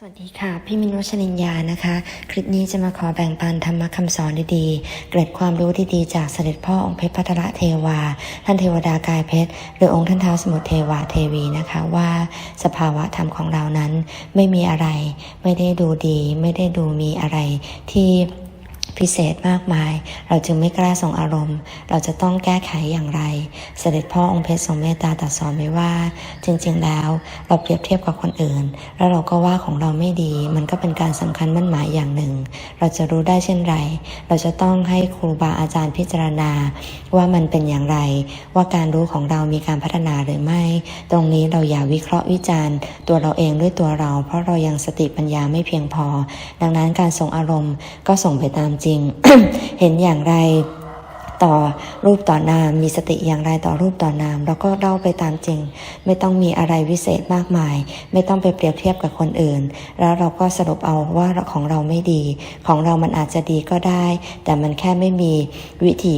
สวัสดีค่ะ พี่มินวชรินยานะคะ คลิปนี้จะมาขอแบ่งปันธรรมะคำสอนดีๆ เกร็ดความรู้ดีๆ จากเสด็จพ่อองค์เพชรพัทรเทวา ท่านเทวดากายเพชร หรือองค์ท่านเท้าสมุทรเทวาเทวีนะคะว่าสภาวะธรรมของเรานั้นไม่มีอะไร ไม่ได้ดูดี ไม่ได้ดูมีอะไรที่ พิเศษมากมาย เราจึงไม่กล้าส่งอารมณ์ เราจะต้องแก้ไขอย่างไร เสด็จพ่อองค์เพชรทรงเมตตาตรัสสอนไว้ว่า จริงๆแล้ว เราเปรียบเทียบกับคนอื่น แล้วเราก็ว่าของเราไม่ดี มันก็เป็นการสำคัญมั่นหมายอย่างหนึ่ง เราจะรู้ได้เช่นไร เราจะต้องให้ครูบาอาจารย์พิจารณา ว่ามันเป็นอย่างไร ว่าการรู้ของเรามีการพัฒนาหรือไม่ ตรงนี้เราอย่าวิเคราะห์วิจารณ์ ตัวเราเองด้วยตัวเรา เพราะเรายังสติปัญญาไม่เพียงพอ ดังนั้นการส่งอารมณ์ก็ส่งไปตามจริง เห็นอย่างไร ต่อรูปต่อนาม มีสติอย่างไรต่อรูปต่อนามเราก็เล่าไปตามจริง ไม่ต้องมีอะไรวิเศษมากมาย ไม่ต้องไปเปรียบเทียบกับคนอื่น แล้วเราก็สรุปเอาว่าของเราไม่ดี ของเรามันอาจจะดีก็ได้ แต่มันแค่ไม่มีวิธี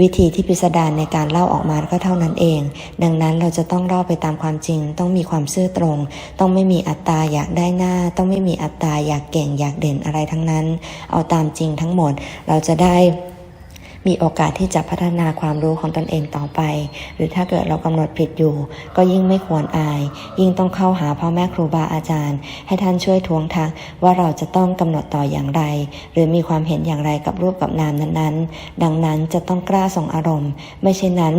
วิธีที่พิสดารในการเล่าออกมาก็เท่านั้นเอง ดังนั้นเราจะต้องเล่าไปตามความจริง ต้องมีความซื่อตรง ต้องไม่มีอัตตาอยากได้หน้า ต้องไม่มีอัตตาอยากเก่งอยากเด่นอะไรทั้งนั้น เอาตามจริงทั้งหมดเราจะได้ มีโอกาสที่จะพัฒนาความรู้ของตนเองต่อไป หรือถ้าเกิดเรากำหนดผิดอยู่ ก็ยิ่งไม่ควรอาย ยิ่งต้องเข้าหาพ่อแม่ครูบาอาจารย์ ให้ท่านช่วยทวงทักว่าเราจะต้องกำหนดต่ออย่างไร หรือมีความเห็นอย่างไรกับรูปกับนามนั้นๆ ดังนั้นจะต้องกล้าส่งอารมณ์ ไม่เช่นนั้น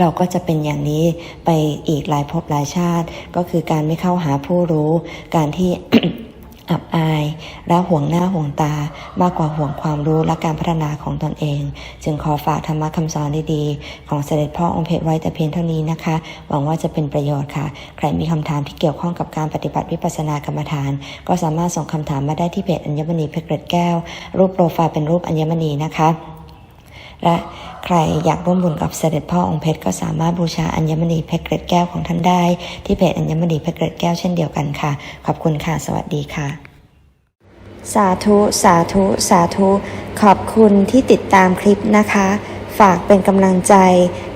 เราก็จะเป็นอย่างนี้ไปอีกหลายภพหลายชาติ ก็คือการไม่เข้าหาผู้รู้ การที่ อับอาย และห่วงหน้าห่วงตามากกว่าห่วงความรู้และการพัฒนาของตนเอง จึงขอฝากธรรมะคำสอนดีๆ ของเสด็จพ่อองค์เพชรไว้แต่เพียงเท่านี้นะคะ หวังว่าจะเป็นประโยชน์ค่ะ ใครมีคำถามที่เกี่ยวข้องกับการปฏิบัติวิปัสสนากรรมฐาน ก็สามารถส่งคำถามมาได้ที่เพจอัญมณีเพชรเกร็ดแก้ว รูปโปรไฟล์เป็นรูปอัญมณีนะคะ และใครอยากร่วมบุญกับเสด็จพ่อองค์เพชรก็สามารถบูชาอัญมณีเพชรเกร็ดแก้วของท่านได้ ที่เพจอัญมณีเพชรเกร็ดแก้วเช่นเดียวกันค่ะ ขอบคุณค่ะ สวัสดีค่ะ สาธุ สาธุ สาธุ ขอบคุณที่ติดตามคลิปนะคะ ฝากเป็นกำลังใจ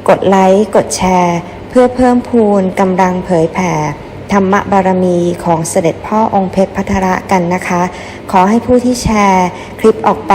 กดไลค์ กดแชร์ เพื่อเพิ่มพูนกำลังเผยแผ่ธรรมบารมีของเสด็จพ่อองค์เพชรพัทระกันนะคะ ขอให้ผู้ที่แชร์คลิปออกไป